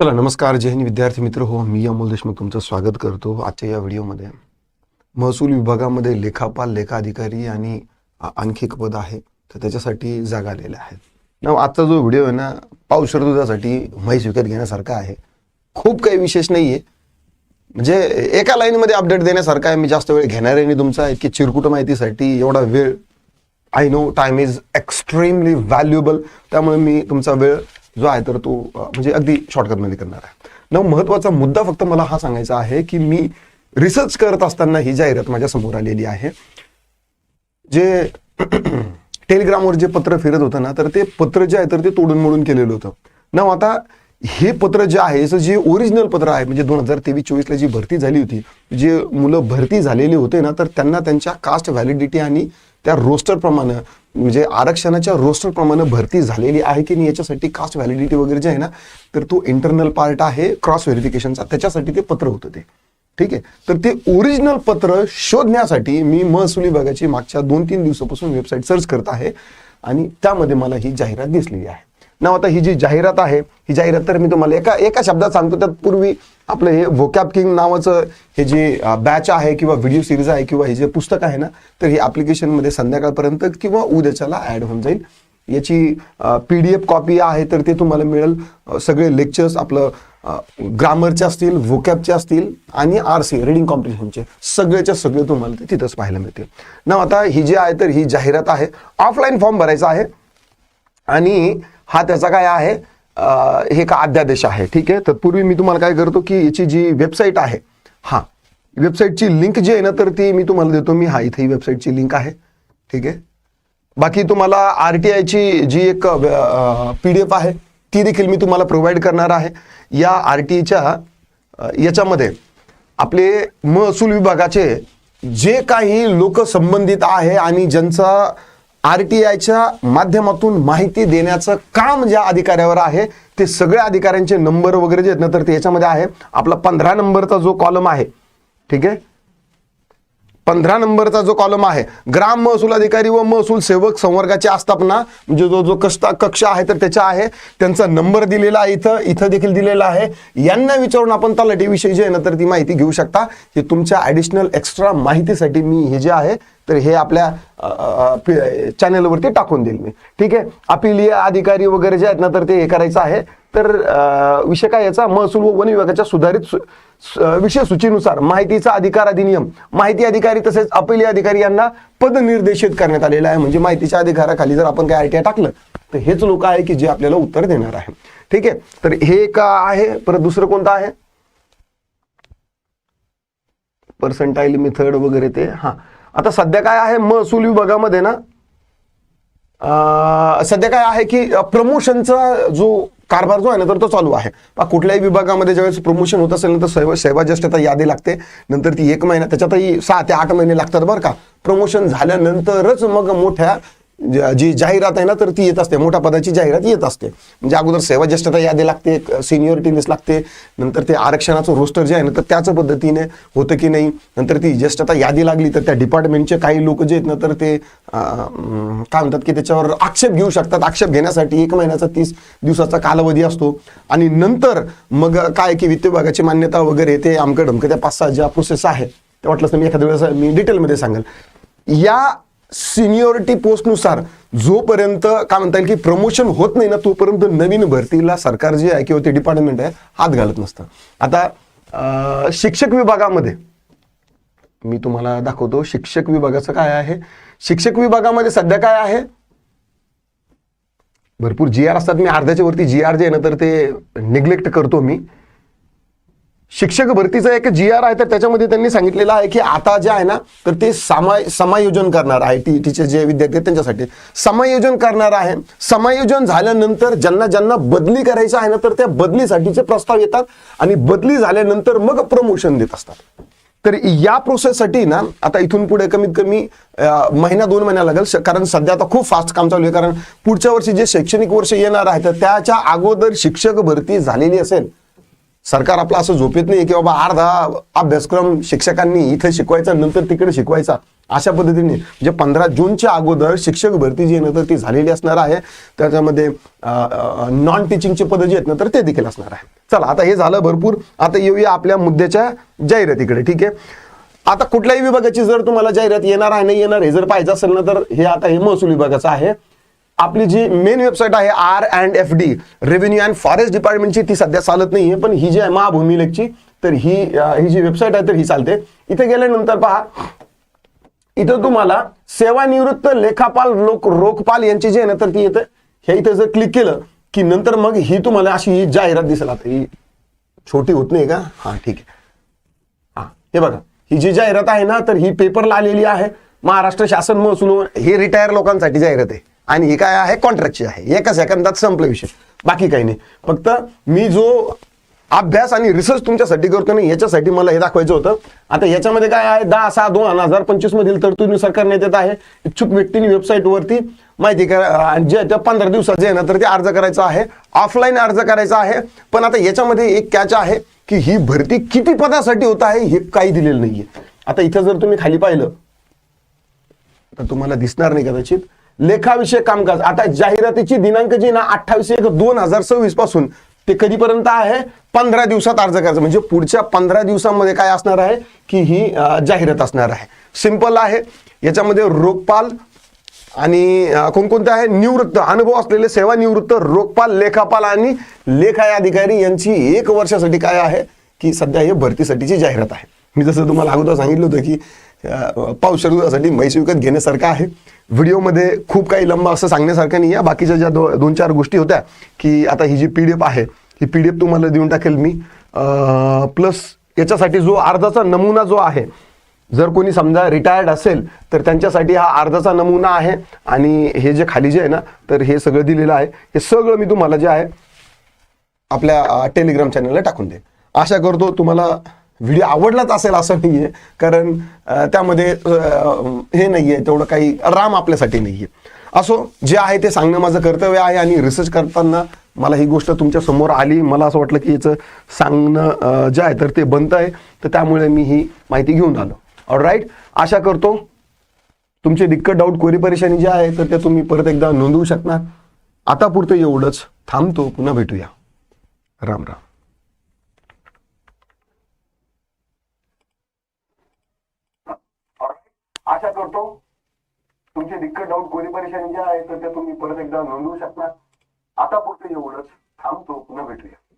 चला नमस्कार जय हिंद विद्यार्थी मित्र. हो मी अमोल देशमुख तुमचं स्वागत करतो आजच्या या व्हिडिओमध्ये. महसूल विभागामध्ये लेखापाल लेखा अधिकारी आणि आणखी एक पद आहे तर त्याच्यासाठी जागा आलेल्या आहेत. ना आजचा जो व्हिडिओ आहे ना पाऊस दुधासाठी म्हैस विकत घेण्यासारखा आहे. खूप काही विशेष नाही आहे म्हणजे एका लाईनमध्ये अपडेट देण्यासारखा आहे. मी जास्त वेळ घेणार आहे आणि तुमचा. इतकी चिरकुट माहितीसाठी एवढा वेळ I know time is extremely valuable त्यामुळे मी तुमचा वेळ जो आहे तर तो म्हणजे अगदी शॉर्टकटमध्ये करणार आहे. न महत्त्वाचा मुद्दा फक्त मला हा सांगायचा आहे की मी रिसर्च करत असताना ही जाहिरात माझ्यासमोर आलेली आहे. जे टेलिग्रामवर जे पत्र फिरत होतं ना तर ते पत्र जे आहे तर ते तोडून मोडून केलेलं होतं. ना आता हे पत्र जे आहे याचं जे ओरिजिनल पत्र आहे म्हणजे दोन हजार तेवीस चोवीसला जी भरती झाली होती जे मुलं भरती झालेली होते ना तर त्यांना त्यांच्या कास्ट व्हॅलिडिटी आणि त्या रोस्टरप्रमाणे म्हणजे आरक्षणाच्या रोस्टर प्रमाणे भरती झालेली आहे की नाही याच्यासाठी कास्ट व्हॅलिडिटी वगैरे जे आहे ना तर तो इंटरनल पार्ट आहे क्रॉस व्हेरिफिकेशनचा त्याच्यासाठी ते पत्र होतं ते. ठीक आहे? तर ते ओरिजिनल पत्र शोधण्यासाठी मी महसूल विभागाची मागच्या दोन तीन दिवसापासून वेबसाईट सर्च करत आहे आणि त्यामध्ये मला ही जाहिरात दिसलेली आहे. ना आता ही जी जाहिरात आहे ही जाहिरात तर मी तुम्हाला एका एका शब्दात सांगतो त्यात पूर्वी आपलं हे वोकॅप किंग नावाचं हे जे बॅच आहे किंवा व्हिडिओ सिरीज आहे किंवा हे जे पुस्तक आहे ना तर हे ॲप्लिकेशनमध्ये संध्याकाळपर्यंत किंवा उद्याच्याला ॲड होऊन जाईल. याची पी डी एफ कॉपी आहे तर ते तुम्हाला मिळेल. सगळे लेक्चर्स आपलं ग्रामरचे असतील वोकॅपचे असतील आणि आर सी रिडिंग कॉम्पिटिशनचे सगळेच्या सगळे तुम्हाला ते तिथंच पाहायला मिळतील. ना आता ही जी आहे तर ही जाहिरात आहे. ऑफलाईन फॉर्म भरायचा आहे. आणि हा त्याचा काय आहे? हे का अध्यादेश आहे ठीक आहे? तत्पूर्वी मी तुम्हाला काय करतो की याची जी वेबसाईट आहे हा वेबसाईटची लिंक जी आहे ना तर ती मी तुम्हाला देतो. मी हा इथे ही वेबसाईटची लिंक आहे ठीक आहे? बाकी तुम्हाला आर टी आयची जी एक पी डी एफ आहे ती देखील मी तुम्हाला प्रोव्हाइड करणार आहे. या आर टी आयच्या याच्यामध्ये आपले महसूल विभागाचे जे काही लोक संबंधित आहे आणि ज्यांचा आर टी आयच्या माध्यमातून माहिती देण्याचं काम ज्या अधिकाऱ्यावर आहे ते सगळ्या अधिकाऱ्यांचे नंबर वगैरे जे आहेत ना तर ते याच्यामध्ये आहे. आपला पंधरा नंबरचा जो कॉलम आहे ठीक आहे? पंधरा नंबरचा जो कॉलम आहे ग्राम महसूल अधिकारी व महसूल सेवक संवर्गाची आस्थापना म्हणजे जो जो कष्टा कक्ष आहे तर त्याच्या आहे. त्यांचा नंबर दिलेला आहे इथं इथं देखील दिलेला आहे. यांना विचारून आपण तलाठीविषयी जे आहे ना तर ती माहिती घेऊ शकता. ही तुमच्या ॲडिशनल एक्स्ट्रा माहितीसाठी मी हे जे आहे तर हे आपल्या चॅनेलवरती टाकून देईल मी. ठीक आहे? अपिलीय अधिकारी वगैरे जे आहेत ना तर ते हे करायचं आहे. तर विषय काय याचा? महसूल व वन विभागाच्या सुधारित विषय सूचीनुसार माहितीचा अधिकार अधिनियम माहिती अधिकारी तसेच अपिलीय अधिकारी यांना पदनिर्देशित करण्यात आलेलं आहे. म्हणजे माहितीच्या अधिकाराखाली जर आपण काय आरटीआय टाकलं तर हेच लोक आहे की जे आपल्याला उत्तर देणार आहे. ठीक आहे? तर हे एक आहे? परत दुसरं कोणतं आहे? पर्सेंटाईल मेथड वगैरे ते? हा. आता सध्या काय आहे महसूल विभागामध्ये ना? सध्या काय आहे की प्रमोशनचा जो कारभार जो आहे ना तर तो चालू आहे. कुठल्याही विभागामध्ये ज्यावेळेस प्रमोशन होत असेल ना तर सेवा सेवा ज्येष्ठता यादी लागते. नंतर ती एक महिना त्याच्यातही सहा ते आठ महिने लागतात बरं का. प्रमोशन झाल्यानंतरच मग मोठ्या जी जाहिरात आहे ना तर ती येत असते. मोठ्या पदाची जाहिरात येत असते. म्हणजे अगोदर सेवा ज्येष्ठता यादी लागते सिनियॉरिटी लिस्ट लागते. नंतर ते आरक्षणाचं रोस्टर जे आहे ना तर त्याच पद्धतीने होतं की नाही. नंतर ती ज्येष्ठता यादी लागली तर त्या डिपार्टमेंटचे काही लोक जे आहेत ना तर ते काय म्हणतात की त्याच्यावर आक्षेप घेऊ शकतात. आक्षेप घेण्यासाठी एक महिन्याचा तीस दिवसाचा कालावधी असतो. आणि नंतर मग काय की वित्त विभागाची मान्यता वगैरे ते आमकं त्या पाच सहा ज्या प्रोसेस आहेत ते वाटलंच तर मी एखाद्या वेळेस मी डिटेलमध्ये सांगेल. या सिनियरिटी पोस्टनुसार जोपर्यंत काय म्हणता येईल की प्रमोशन होत नाही ना तोपर्यंत नवीन भरतीला सरकार जे आहे किंवा ते डिपार्टमेंट आहे हात घालत नसतं. आता शिक्षक विभागामध्ये मी तुम्हाला दाखवतो शिक्षक विभागाचं काय आहे. शिक्षक विभागामध्ये सध्या काय आहे? भरपूर जी आर असतात. मी अर्ध्याच्या वरती जी आर जे आहे ना तर ते निग्लेक्ट करतो मी. शिक्षक भरतीचा एक जी आर आहे तर त्याच्यामध्ये त्यांनी सांगितलेलं आहे की आता जे आहे ना तर ते समाय समायोजन करणार आहे. टी टीचे जे विद्यार्थी आहेत त्यांच्यासाठी. समायोजन करणार आहे. समायोजन झाल्यानंतर ज्यांना ज्यांना बदली करायचं आहे ना तर त्या बदलीसाठीचे प्रस्ताव येतात आणि बदली झाल्यानंतर मग प्रमोशन देत असतात. तर या प्रोसेससाठी ना आता इथून पुढे कमीत कमी महिना दोन महिना लागेल. कारण सध्या आता खूप फास्ट काम चालू आहे. कारण पुढच्या वर्षी जे शैक्षणिक वर्ष येणार आहे तर त्याच्या अगोदर शिक्षक भरती झालेली असेल सरकार आपलं असं झोपेत नाही की बाबा अर्धा अभ्यासक्रम शिक्षकांनी इथे शिकवायचा नंतर तिकडे शिकवायचा अशा पद्धतीने. म्हणजे पंधरा जूनच्या अगोदर शिक्षक भरती जी आहे ना तर ती झालेली असणार आहे. त्याच्यामध्ये नॉन टीचिंगचे पदं जी आहेत ना तर ते देखील असणार आहे. चला आता हे झालं भरपूर. आता येऊया आपल्या मुद्द्याच्या जाहिरातीकडे ठीक आहे? आता कुठल्याही विभागाची जर तुम्हाला जाहिरात येणार आहे नाही येणार हे जर पाहिजे असेल ना तर हे आता हे महसूल विभागाचं आहे. आपली जी मेन वेबसाईट आहे R and F D revenue and forest डिपार्टमेंटची ती सध्या चालत नाहीये पण ही जी आहे महाभूमी लेखची तर ही ही जी वेबसाईट आहे तर ही चालते. इथे गेल्यानंतर पहा इथं तुम्हाला सेवानिवृत्त लेखापाल लोक रोखपाल यांची जी आहे ना तर ती येते. हे इथे जर क्लिक केलं की नंतर मग ही तुम्हाला अशी ही जाहिरात दिसेल. आता ही छोटी होत नाही का? हा ठीक आहे. हा हे बघा ही जी जाहिरात आहे ना तर ही पेपरला आलेली आहे. महाराष्ट्र शासन महसूल हे रिटायर लोकांसाठी जाहिरात आहे. आणि ही काय आहे? कॉन्ट्रॅक्टची आहे. एका सेकंदात संपला विषय. बाकी काही नाही. फक्त मी जो अभ्यास आणि रिसर्च तुमच्यासाठी करतो ना याच्यासाठी मला हे दाखवायचं होतं. आता याच्यामध्ये काय आहे? दहा सहा दोन हजार पंचवीस मधील तरतुदीनुसार करण्यात येत आहे. इच्छुक व्यक्तीने वेबसाईटवरती माहिती करा जे त्या पंधरा दिवसात जे आहे ना तर ते अर्ज करायचा आहे. ऑफलाईन अर्ज करायचा आहे. पण आता याच्यामध्ये एक कॅच आहे की ही भरती किती पदासाठी होत आहे हे काही दिलेलं नाहीये. आता इथं जर तुम्ही खाली पाहिलं तर तुम्हाला दिसणार नाही कदाचित. लेखाविषयक कामकाज. आता जाहिरातीची दिनांक जी ना अठ्ठावीस एक दोन हजार सव्वीसपासून ते कधीपर्यंत आहे? पंधरा दिवसात अर्ज करायचा. म्हणजे पुढच्या पंधरा दिवसामध्ये काय असणार आहे? की ही जाहिरात असणार आहे. सिंपल आहे. याच्यामध्ये रोगपाल आणि कोणकोणते आहे? निवृत्त अनुभव असलेले सेवानिवृत्त रोगपाल लेखापाल आणि लेखाय अधिकारी यांची एक वर्षासाठी काय आहे? की सध्या हे भरतीसाठीची जाहिरात आहे. मी जसं तुम्हाला अगोदर सांगितलं होतं की अं, दुधासाठी म्हैस विकत घेण्यासारखं आहे. व्हिडिओमध्ये खूप काही लंब असं सांगण्यासारखं नाही आहे. बाकीच्या ज्या दो दोन चार गोष्टी होत्या की आता ही जी पी डी एफ आहे ही पी डी एफ तुम्हाला देऊन टाकेल मी. प्लस याच्यासाठी जो अर्जाचा नमुना जो आहे जर कोणी समजा रिटायर्ड असेल तर त्यांच्यासाठी हा अर्जाचा नमुना आहे. आणि हे जे खाली जे आहे ना तर हे सगळं दिलेलं आहे. हे सगळं मी तुम्हाला जे आहे आपल्या टेलिग्राम चॅनलला टाकून दे आशा करतो तुम्हाला व्हिडिओ आवडलाच असेल असं नाही आहे कारण त्यामध्ये हे नाही आहे तेवढं काही राम आपल्यासाठी नाही आहे असो जे आहे ते सांगणं माझं कर्तव्य आहे आणि रिसर्च करताना मला ही गोष्ट तुमच्यासमोर आली. मला असं वाटलं की याचं सांगणं जे आहे तर ते बनतं आहे. तर त्यामुळे मी ही माहिती घेऊन आलो. ऑल राईट आशा करतो तुमचे दिक्कत डाऊट क्वेरी परेशानी जे आहे तर ते तुम्ही परत एकदा नोंदवू शकणार. आता पुरतं एवढंच. थांबतो पुन्हा भेटूया. राम राम. आशा करतो. तुमचे दिक्कत डाऊट क्वेरी परेशानी जे आहे तर त्या तुम्ही परत एकदा नोंदवू शकणार. आता पुरतं एवढंच. थांबतो पुन्हा भेटूया.